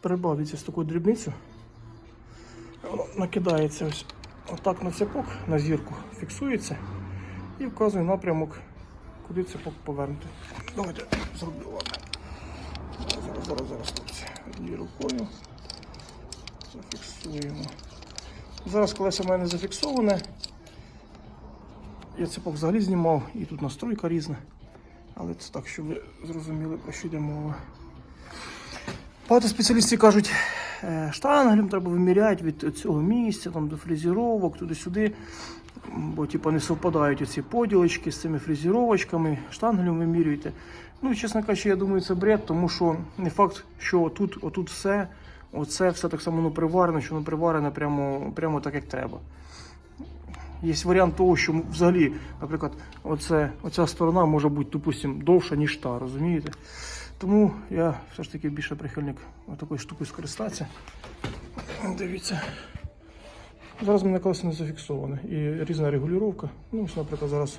Прибав від з таку дрібницю. Воно накидається ось отак на цепок, на зірку, фіксується і вказує напрямок, куди цепок повернути. Давайте зроблю ладно. Зараз, зараз, зараз однією рукою зафіксуємо. Зараз колесо в мене зафіксоване. Я цепок взагалі знімав і тут настройка різна. Але це так, щоб ви зрозуміли, про що йде мова. Багато спеціалістів кажуть, е, штангелем треба виміряти від цього місця, там, до фрезеровок, туди-сюди. Бо типу, не совпадають оці поділочки з цими фрезеровочками, штангелем вимірюєте. Ну, чесно кажучи, я думаю, це бред, тому що не факт, що отут, отут все, оце все так само ну, що воно приварене прямо, прямо так, як треба. Є варіант того, що взагалі, наприклад, оце, оця сторона може бути, допустим, довша, ніж та, розумієте? Тому я все ж таки більше прихильник такої штукою скористатися. Дивіться. Зараз мене колесо не зафіксоване і різна регулювання. Ну, ось, наприклад, зараз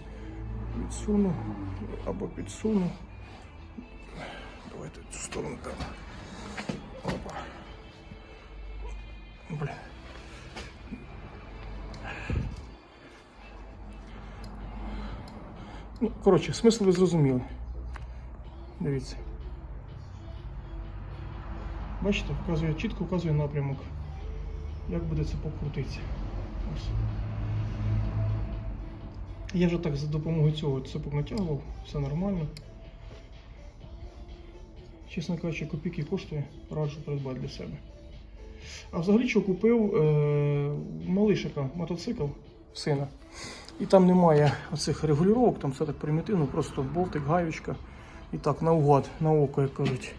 відсуну або підсуну. Давайте цю сторону там. Ну, коротше, смисл ви зрозуміли. Дивіться. Бачите, вказує, чітко вказує напрямок. Як буде це покрутитися. Ось. Я вже так за допомогою цього цепок натягував, все нормально. Чесно кажучи, копійки коштує, раджу придбати для себе. А взагалі що купив е, малишика мотоцикл сина. І там немає оцих регулювань, там все так примітивно, просто болтик, гаючка. І так, наугад, на око, як кажуть,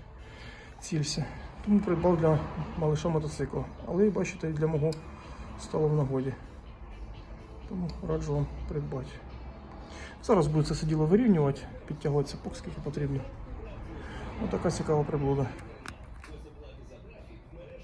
цілься. Тому придбав для малиша мотоцикла. Але бачите, і для мого стало в нагоді. Тому раджу вам придбати. Зараз буду це все діло вирівнювати, підтягувати цепок, скільки потрібно. Ось така цікава приблуда.